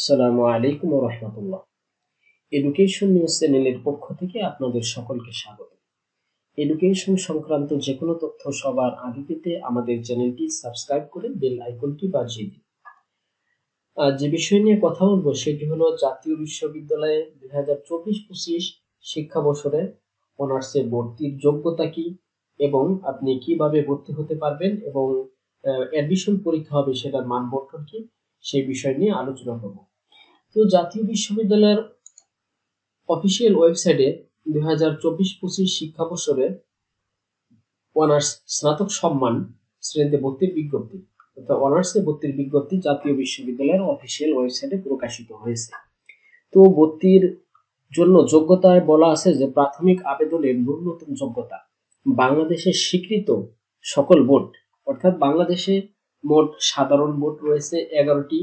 আসসালামু আলাইকুম রহমতুল্লাহ। Education news চ্যানেলের পক্ষ থেকে আপনাদের সকলকে স্বাগত। এডুকেশন সংক্রান্ত যে কোনো তথ্য সবার আগে পেতে আমাদের চ্যানেলটি সাবস্ক্রাইব করে বেল আইকনটি বাজিয়ে দিন। আর যে বিষয় নিয়ে কথা বলব সেটি হলো জাতীয় বিশ্ববিদ্যালয়ে দুই হাজার চব্বিশ পঁচিশ শিক্ষা বছরে অনার্সে ভর্তির যোগ্যতা কি এবং আপনি কীভাবে ভর্তি হতে পারবেন এবং অ্যাডমিশন পরীক্ষা হবে সেটার মানবন্টন কি সেই বিষয় নিয়ে আলোচনা করব। তো জাতীয় বিশ্ববিদ্যালয়ের অফিসিয়াল ওয়েবসাইটে দুই হাজার চব্বিশ পঁচিশ শিক্ষা বছরে অনার্স স্নাতক সম্মান শ্রেণীতে ভর্তির বিজ্ঞপ্তি। অর্থাৎ অনার্সে ভর্তির বিজ্ঞপ্তি জাতীয় বিশ্ববিদ্যালয়ের অফিসিয়াল ওয়েবসাইটে প্রকাশিত হয়েছে। তো ভর্তির জন্য যোগ্যতায় বলা আছে যে প্রাথমিক আবেদনের ন্যূনতম যোগ্যতা বাংলাদেশের স্বীকৃত সকল বোর্ড, অর্থাৎ বাংলাদেশে মোট সাধারণ বোর্ড রয়েছে এগারোটি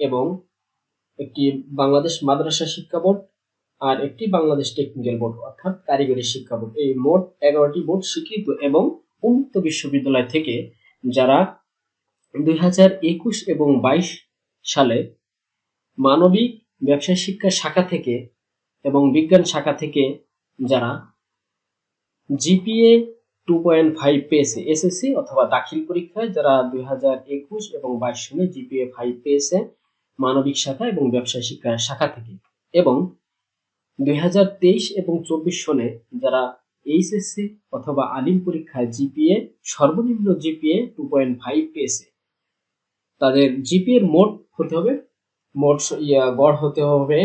এবং একটি বাংলাদেশ মাদ্রাসা শিক্ষা বোর্ড আর একটি বাংলাদেশ টেকনিক্যাল বোর্ড অর্থাৎ কারিগরি শিক্ষা বোর্ড। এই মোট এগারোটি বোর্ড স্বীকৃত এবং উন্মুক্ত বিশ্ববিদ্যালয় থেকে যারা দুই হাজার একুশ এবং বাইশ সালে মানবিক ব্যবসায় শিক্ষা শাখা থেকে এবং বিজ্ঞান শাখা থেকে যারা জিপিএ টু পয়েন্ট ফাইভ পেয়েছে, এসএসসি অথবা দাখিল পরীক্ষায়, যারা দুই হাজার একুশ এবং বাইশ সালে জিপিএ ফাইভ পেয়েছে মানবিক শাখা এবং ব্যবসায় শিক্ষা শাখা থেকে। এবং দুই হাজার তেইশ এবং চব্বিশ সনে যারা এইচএসসি অথবা আলিম পরীক্ষায় জিপিএ, সর্বনিম্ন জিপিএ টু পয়েন্ট ফাইভ পেয়েছে। তাদের জিপিএর মোট হতে হবে, মোট ইয়া, গড় হতে হবে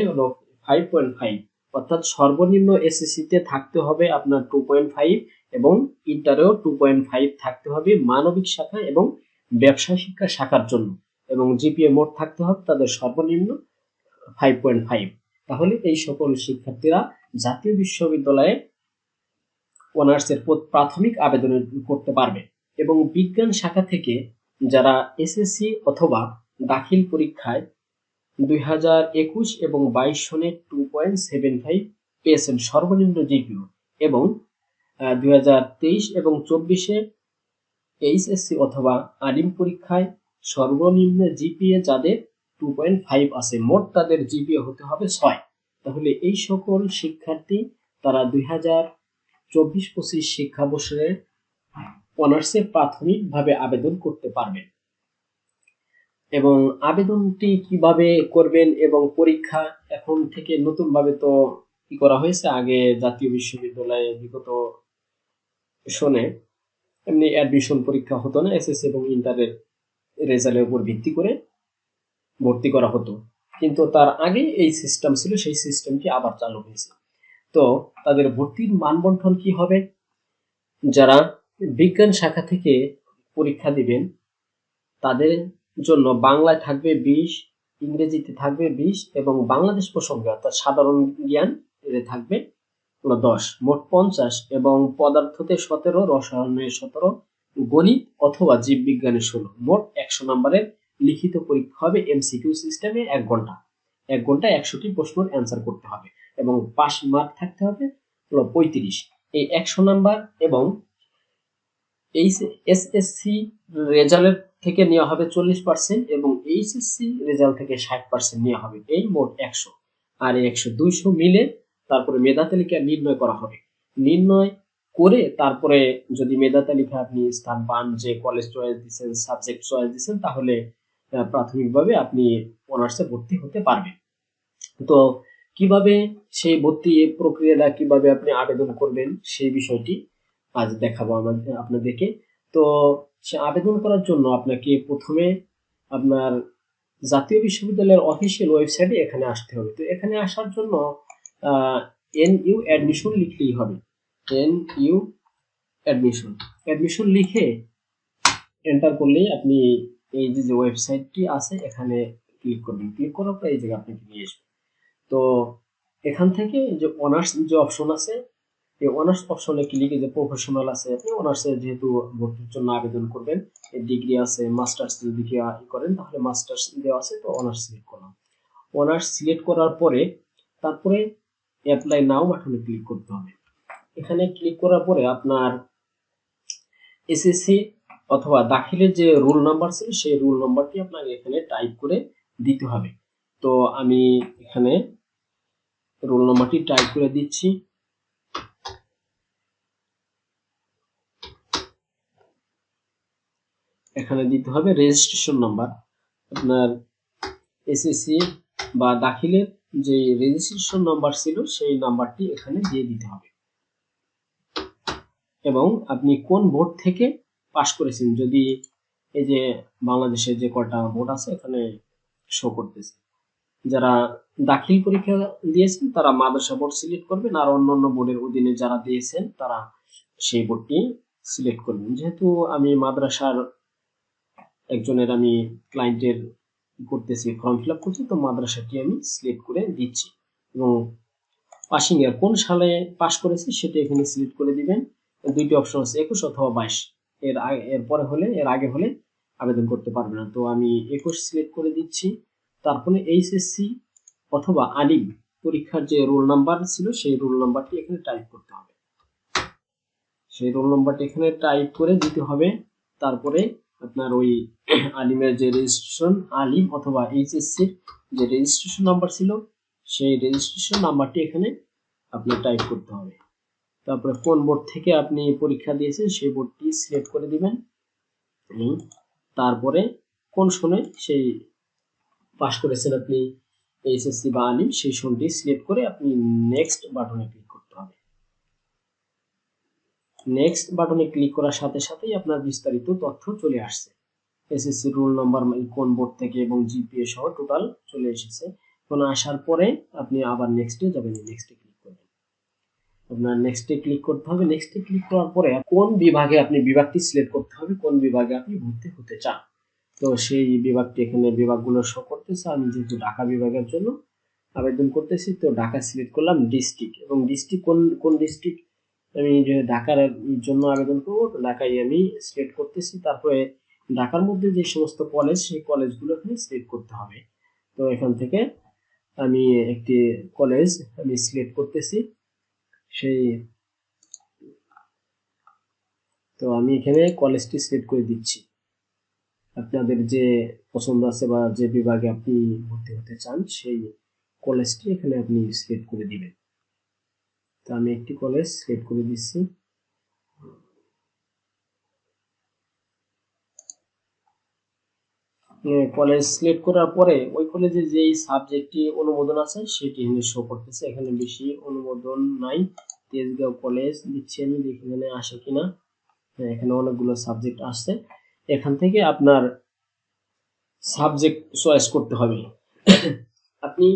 ফাইভ পয়েন্ট ফাইভ অর্থাৎ সর্বনিম্ন এসএসসিতে থাকতে হবে আপনার টু পয়েন্ট ফাইভ এবং ইন্টারেও টু পয়েন্ট ফাইভ থাকতে হবে মানবিক শাখা এবং ব্যবসা শিক্ষা শাখার জন্য। এবং জিপিএ মোট থাকতে হবে তাদের সর্বনিম্ন ফাইভ পয়েন্ট ফাইভ তাহলে এই সকল শিক্ষার্থীরা জাতীয় বিশ্ববিদ্যালয়ে অনার্সের প্রাথমিক আবেদন করতে পারবে এবং বিজ্ঞান শাখা থেকে যারা এসএসসি অথবা দাখিল পরীক্ষায় দুই হাজার একুশ এবং বাইশ সনে টু পয়েন্ট সেভেন ফাইভ পেয়েছেন সর্বনিম্ন জিপিও এবং দুই হাজার তেইশ এবং চব্বিশে এইচএসসি অথবা আলিম পরীক্ষায় সর্বনিম্ন জিপিএ যাদের টু পয়েন্ট ফাইভ আছে, মোট তাদের জিপিএ হতে হবে ছয়। তাহলে এই সকল শিক্ষার্থী তারা দুই হাজার চব্বিশ পঁচিশ শিক্ষাবর্ষে অনার্সে প্রাথমিকভাবে আবেদন করতে পারবেন। এবং আবেদনটি কীভাবে করবেন এবং পরীক্ষা এখন থেকে নতুনভাবে তো কি করা হয়েছে, আগে জাতীয় বিশ্ববিদ্যালয়ে বিগত শোনে এমনি অ্যাডমিশন পরীক্ষা হতো না এসএসসি এবং ইন্টারের রেজাল্টের উপর ভিত্তি করে ভর্তি করা হতো। কিন্তু তার আগে এই সিস্টেম ছিল, সেই সিস্টেমটি আবার চালু হয়েছে। তো তাদের ভর্তির মানবন্ঠন কি হবে? যারা বিজ্ঞান শাখা থেকে পরীক্ষা দিবেন, তাদের জন্য বাংলায় থাকবে বিশ, ইংরেজিতে থাকবে বিশ এবং বাংলাদেশ প্রসঙ্গে অর্থাৎ সাধারণ জ্ঞান থাকবে দশ, মোট পঞ্চাশ এবং পদার্থতে সতেরো, রসায়নে সতেরো গণিত অথবা জীববিজ্ঞানে ষোলো। মোট একশো নম্বরের লিখিত পরীক্ষা হবে এমসিকিউ সিস্টেমে এক ঘণ্টা। এক ঘণ্টা একশোটি প্রশ্নের অ্যান্সার করতে হবে এবং পাস মার্ক থাকতে হবে পঁয়ত্রিশ। এই একশো নাম্বার এবং এই এসএসসি রেজাল্টের থেকে নেওয়া হবে চল্লিশ পার্সেন্ট এবং এইচএসসি রেজাল্ট থেকে ষাট পার্সেন্ট নেওয়া হবে। এই মোট একশো। আর এই একশো দুইশো মিলে তারপরে মেধা তালিকা নির্ণয় করা হবে। নির্ণয় করে তারপরে যদি মেধা তালিকা আপনি স্থান পান, যে কলেজ চয়েস দিচ্ছেন সাবজেক্ট চয়েস দিচ্ছেন তাহলে প্রাথমিকভাবে আপনি অনার্সে ভর্তি হতে পারবেন। তো কীভাবে সেই ভর্তি প্রক্রিয়াটা কীভাবে আপনি আবেদন করবেন, সেই বিষয়টি আজ দেখাবো আমাদের আপনাদেরকে। তো সে আবেদন করার জন্য আপনাকে প্রথমে আপনার জাতীয় বিশ্ববিদ্যালয়ের অফিসিয়াল ওয়েবসাইটে এখানে আসতে হবে। তো এখানে আসার জন্য এন ইউ অ্যাডমিশন লিখলেই হবে। এন ইউ অ্যাডমিশন অ্যাডমিশন লিখে এন্টার করলেই আপনি এই যে যে ওয়েবসাইটটি আছে, এখানে ক্লিক করবেন। ক্লিক করার পর এই জায়গায় আপনাকে নিয়ে আসবে। তো এখান থেকে যে অনার্স যে অপশন আছে, এই অনার্স অপশনে ক্লিকে যে প্রফেশনাল আছে, আপনি অনার্সে যেহেতু ভর্তির জন্য আবেদন করবেন ডিগ্রি আছে মাস্টার্স যদি করেন, তাহলে মাস্টার্স দেওয়া আছে, তো অনার্স সিলেক্ট করলাম। অনার্স সিলেক্ট করার পরে, তারপরে অ্যাপ্লাই নাও বাটনে ক্লিক করতে হবে। এখানে ক্লিক করার পরে আপনার এসএসসি অথবা দাখিলের যে রুল নাম্বার ছিল, সেই রুল নাম্বারটি আপনাকে এখানে টাইপ করে দিতে হবে। তো আমি এখানে রোল নাম্বারটি টাইপ করে দিচ্ছি। এখানে দিতে হবে রেজিস্ট্রেশন নাম্বার আপনার এসএসসি বা দাখিলের যে রেজিস্ট্রেশন নাম্বার ছিল, সেই নাম্বারটি এখানে দিয়ে দিতে হবে। এবং আপনি কোন বোর্ড থেকে পাশ করেছেন? যদি এই যে বাংলাদেশের যে কটা বোর্ড আছে, এখানে শো করতেছে। যারা দাখিল পরীক্ষা দিয়েছেন, তারা মাদ্রাসা বোর্ড সিলেক্ট করবেন, আর অন্য অন্য বোর্ডের অধীনে যারা দিয়েছেন, তারা সেই বোর্ডটি সিলেক্ট করবেন। যেহেতু আমি মাদ্রাসার একজনের আমি ক্লায়েন্টের করতেছি ফর্ম ফিল আপ করছি, তো মাদ্রাসাটি আমি সিলেক্ট করে দিচ্ছি। এবং পাসিং এর কোন সালে পাস করেছি, সেটা এখানে সিলেক্ট করে দিবেন। দুইটি অপশন আছে, একুশ অথবা বাইশ। এর এর পরে হলে, এর আগে হলে আবেদন করতে পারবে না। তো আমি একুশ সিলেক্ট করে দিচ্ছি। তারপরে এইচএসসি অথবা আলিম পরীক্ষার যে রোল নাম্বার ছিল, সেই রোল নাম্বারটি এখানে টাইপ করতে হবে। সেই রোল নাম্বারটি এখানে টাইপ করে দিতে হবে। তারপরে আপনার ওই আলিমের যে রেজিস্ট্রেশন আলিম অথবা এইচএসসির যে রেজিস্ট্রেশন নাম্বার ছিল, সেই রেজিস্ট্রেশন নাম্বারটি এখানে আপনার টাইপ করতে হবে। তারপরে কোন বোর্ড থেকে আপনি পরীক্ষা দিয়েছেন সেই বোর্ডটি সিলেক্ট করে দিবেন। তারপরে কোন সনে সেই পাশ করেছেন আপনি এইচএসসি বা আলিম, সেই সনটি সিলেক্ট করে আপনি নেক্সট বাটনে ক্লিক করতে হবে। নেক্সট বাটনে ক্লিক করার সাথে সাথেই আপনার বিস্তারিত তথ্য চলে আসছে। এসএসসি রোল নাম্বার কোন বোর্ড থেকে এবং জিপিএ সহ টোটাল চলে এসেছে। এখন আসার পরে আপনি আবার নেক্সটে যাবেন। নেক্সটে আপনার নেক্সটে ক্লিক করতে হবে। নেক্সটে ক্লিক করার পরে কোন বিভাগে আপনি বিভাগটি সিলেক্ট করতে হবে? কোন বিভাগে আপনি ভর্তি হতে চান? তো সেই বিভাগটি এখানে বিভাগগুলো শো করতেছে। আমি যেহেতু ঢাকা বিভাগের জন্য আবেদন করতেছি, তো ঢাকা সিলেক্ট করলাম ডিস্ট্রিক্ট এবং ডিস্ট্রিক্ট কোন কোন ডিস্ট্রিক্ট আমি যে ঢাকার জন্য আবেদন করব ঢাকায় আমি সিলেক্ট করতেছি। তারপরে ঢাকার মধ্যে যে সমস্ত কলেজ সেই কলেজগুলো এখানে সিলেক্ট করতে হবে। তো এখান থেকে আমি একটি কলেজ আমি সিলেক্ট করতেছি। সেই তো আমি এখানে কলেজটি সিলেক্ট করে দিচ্ছি। আপনাদের যে পছন্দ আছে বা যে বিভাগে আপনি ভর্তি হতে চান, সেই কলেজটি এখানে আপনি সিলেক্ট করে দিবেন। তো আমি একটি কলেজ সিলেক্ট করে দিচ্ছি। কলেজ সিলেক্ট করার পরে ওই কলেজে যেই সাবজেক্টটি অনুমোদন আছে, সেটি এখানে শো করতেছে। এখানে বেশি অনুমোদন নাই। তেজগাঁও কলেজ দিচ্ছি আমি, দেখি এখানে আসে কিনা। হ্যাঁ এখানে অনেকগুলো সাবজেক্ট আসছে। এখান থেকে আপনার সাবজেক্ট চয়েস করতে হবে। আপনি,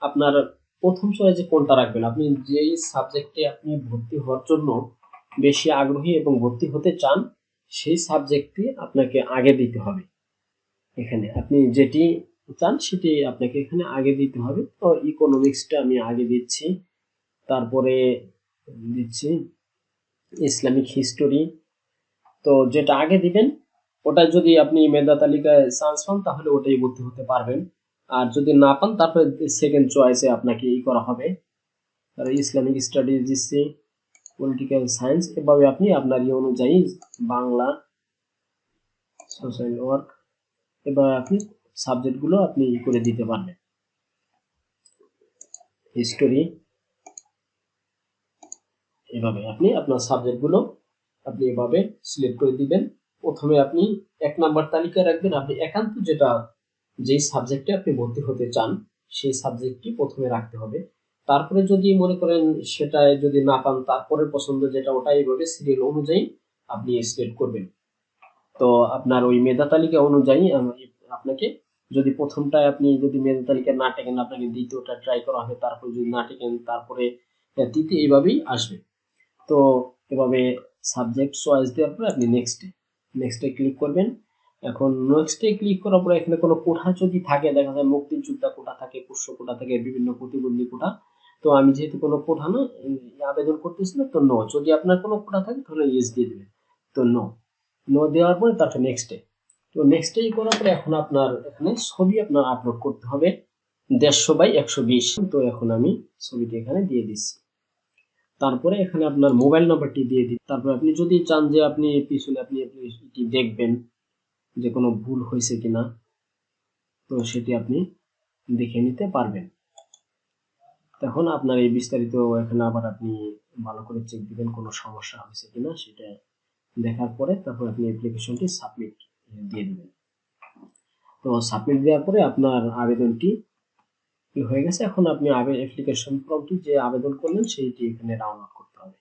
আপনার প্রথম চয়েসে কোনটা রাখবেন? আপনি যেই সাবজেক্টে আপনি ভর্তি হওয়ার জন্য বেশি আগ্রহী এবং ভর্তি হতে চান, সেই সাবজেক্টটি আপনাকে আগে দিতে হবে। এখানে। আপনি যেটি চান সেটি আপনাকে এখানে আগে দিতে হবে। তো ইকোনমিক্সটা আমি আগে দিচ্ছি। তারপরে দিচ্ছি ইসলামিক হিস্টোরি তো যেটা আগে দিবেন, ওটা যদি আপনি মেধা তালিকায় চান্স পান, তাহলে ওটাই ভর্তি হতে পারবেন। আর যদি না পান, তারপরে সেকেন্ড চয়েসে আপনাকে ই করা হবে। আর ইসলামিক স্টাডিজ দিচ্ছি পলিটিক্যাল সায়েন্স এভাবে আপনি আপনার ই অনুযায়ী বাংলা সোশ্যাল ওয়ার্ক এবার আপনি সাবজেক্টগুলো আপনি করে দিতে পারবেন। হিস্টোরি এভাবে আপনি আপনার সাবজেক্টগুলো আপনি এভাবে সিলেক্ট করে দিবেন। প্রথমে আপনি এক নাম্বার তালিকায় রাখবেন। আপনি একান্ত যেটা যেই সাবজেক্টে আপনি ভর্তি হতে চান, সেই সাবজেক্টটি প্রথমে রাখতে হবে। তারপরে যদি মনে করেন সেটায় যদি না পান তারপরে পছন্দ যেটা ওটা এইভাবে সিরিয়াল অনুযায়ী আপনি সিলেক্ট করবেন। তো আপনার ওই মেধা তালিকা অনুযায়ী আপনাকে যদি প্রথমটায় আপনি যদি মেধা তালিকা না টেকেন, আপনাকে দ্বিতীয়টা ট্রাই করা হবে তারপরে যদি না টেকেন, তারপরে তৃতীয় এইভাবেই আসবে। তো এভাবে সাবজেক্ট চয়েস দেওয়ার পরে আপনি নেক্সটে নেক্সটে ক্লিক করবেন। এখন নেক্সটে ক্লিক করার পরে এখানে কোনো কোঠা যদি থাকে, দেখা যায় মুক্তিযোদ্ধা কোঠা থাকে, পুষ্য কোঠা থাকে, বিভিন্ন প্রতিবন্ধী কোঠা। তো আমি যেহেতু কোনো কোঠা না আবেদন করতেছি না, তো ন যদি আপনার কোনো কোঠা থাকে, তাহলে ইয়েস দিয়ে দেবেন। তো নো নো দেওয়ার পরে তারপরে নেক্সট নেক্সটে তো নেক্সটে করার পরে এখন আপনার এখানে ছবি আপনার আপলোড করতে হবে দেড়শো বাই একশো বিশ। তো এখন আমি ছবিটি এখানে দিয়ে দিচ্ছি। তারপরে এখানে আপনার মোবাইল নাম্বারটি দিয়ে দিন তারপরে আপনি যদি চান যে আপনি পিছনে আপনি এটি দেখবেন যে কোনো ভুল হয়েছে কিনা, তো সেটি আপনি দেখে নিতে পারবেন। তখন আপনার এই বিস্তারিত এখানে আবার আপনি ভালো করে চেক দিবেন কোনো সমস্যা হয়েছে কিনা, সেটা দেখার পরে তারপর আপনি অ্যাপ্লিকেশনটি সাবমিট দিয়ে দিবেন। তো সাবমিট দেওয়ার পরে আপনার আবেদনটি হয়ে গেছে? এখন আপনি অ্যাপ্লিকেশন ফর্মটি যে আবেদন করলেন সেইটি এখানে ডাউনলোড করতে হবে।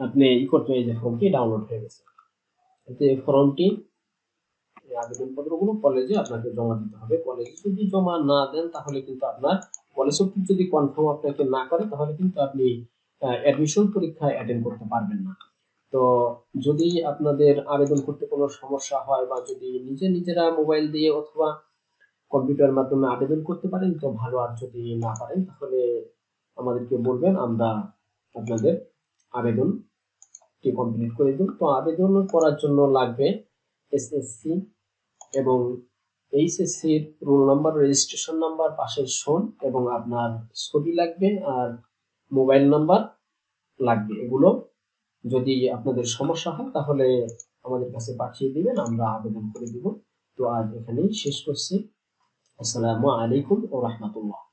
আপনি ই করতে এই যে ফর্মটি ডাউনলোড হয়ে গেছে। এতে ফর্মটি আবেদনপত্রগুলো কলেজে আপনাকে জমা দিতে হবে। কলেজে যদি জমা না দেন তাহলে কিন্তু আপনার কলেজ যদি কনফার্ম আপনাকে না করে তাহলে কিন্তু আপনি অ্যাডমিশন পরীক্ষায় অ্যাটেন্ড করতে পারবেন না। তো যদি আপনাদের আবেদন করতে কোনো সমস্যা হয় বা যদি নিজে নিজেরা মোবাইল দিয়ে অথবা কম্পিউটার মাধ্যমে আবেদন করতে পারেন, তো ভালো। আর যদি না পারেন, তাহলে আমাদেরকে বলবেন, আমরা আপনাদের আবেদনটি কমপ্লিট করে দেব তো আবেদন করার জন্য লাগবে এসএসসি এবং এইচএসসির রোল নাম্বার রেজিস্ট্রেশন নাম্বার পাশের সন এবং আপনার ছবি লাগবে আর মোবাইল নাম্বার লাগবে। এগুলো যদি আপনাদের সমস্যা হয়, তাহলে আমাদের কাছে পাঠিয়ে দিবেন, আমরা আবেদন করে দিব। তো আজ এখানেই শেষ করছি। আসসালামু আলাইকুম ও রহমতুল্লাহ।